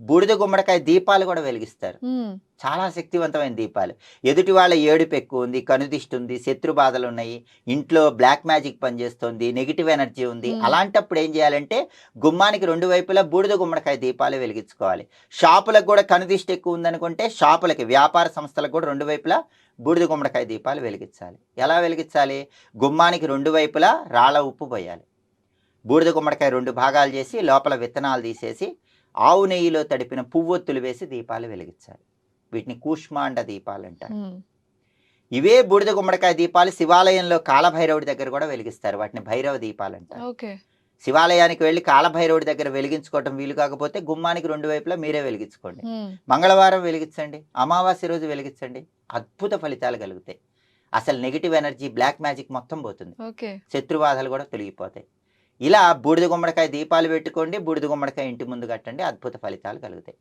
బూడిద గుమ్మడికాయ దీపాలు కూడా వెలిగిస్తారు. చాలా శక్తివంతమైన దీపాలు. ఎదుటి వాళ్ళ ఏడుపు ఎక్కువ ఉంది కనుదిష్టి ఉంది శత్రు బాధలు ఉన్నాయి ఇంట్లో బ్లాక్ మ్యాజిక్ పనిచేస్తుంది నెగిటివ్ ఎనర్జీ ఉంది. అలాంటప్పుడు ఏం చేయాలంటే గుమ్మానికి రెండు వైపులా బూడిద గుమ్మడికాయ దీపాలు వెలిగించుకోవాలి. షాపులకు కూడా కనుదిష్టి ఎక్కువ ఉందనుకుంటే షాపులకి వ్యాపార సంస్థలకు కూడా రెండు వైపులా బూడిద గుమ్మడికాయ దీపాలు వెలిగించాలి. ఎలా వెలిగించాలి? గుమ్మానికి రెండు వైపులా రాళ్ళ ఉప్పు పోయాలి. బూడిద గుమ్మడికాయ రెండు భాగాలు చేసి లోపల విత్తనాలు తీసేసి ఆవు నెయ్యిలో తడిపిన పువ్వొత్తులు వేసి దీపాలు వెలిగించాలి. వీటిని కూష్మాండ దీపాలు అంటారు. ఇవే బూడిద గుమ్మడికాయ దీపాలు శివాలయంలో కాలభైరవుడి దగ్గర కూడా వెలిగిస్తారు. వాటిని భైరవ దీపాలు అంటారు. శివాలయానికి వెళ్ళి కాలభైరవుడి దగ్గర వెలిగించుకోవటం వీలు కాకపోతే గుమ్మానికి రెండు వైపులా మీరే వెలిగించుకోండి. మంగళవారం వెలిగించండి. అమావాస్య రోజు వెలిగించండి. అద్భుత ఫలితాలు కలుగుతాయి. అసలు నెగిటివ్ ఎనర్జీ బ్లాక్ మ్యాజిక్ మొత్తం పోతుంది. శత్రుబాధలు కూడా తొలగిపోతాయి. ఇలా బూడిద గుమ్మడికాయ దీపాలు పెట్టుకోండి బూడిద గుమ్మడికాయ ఇంటి ముందు కట్టండి అద్భుత ఫలితాలు కలుగుతాయి.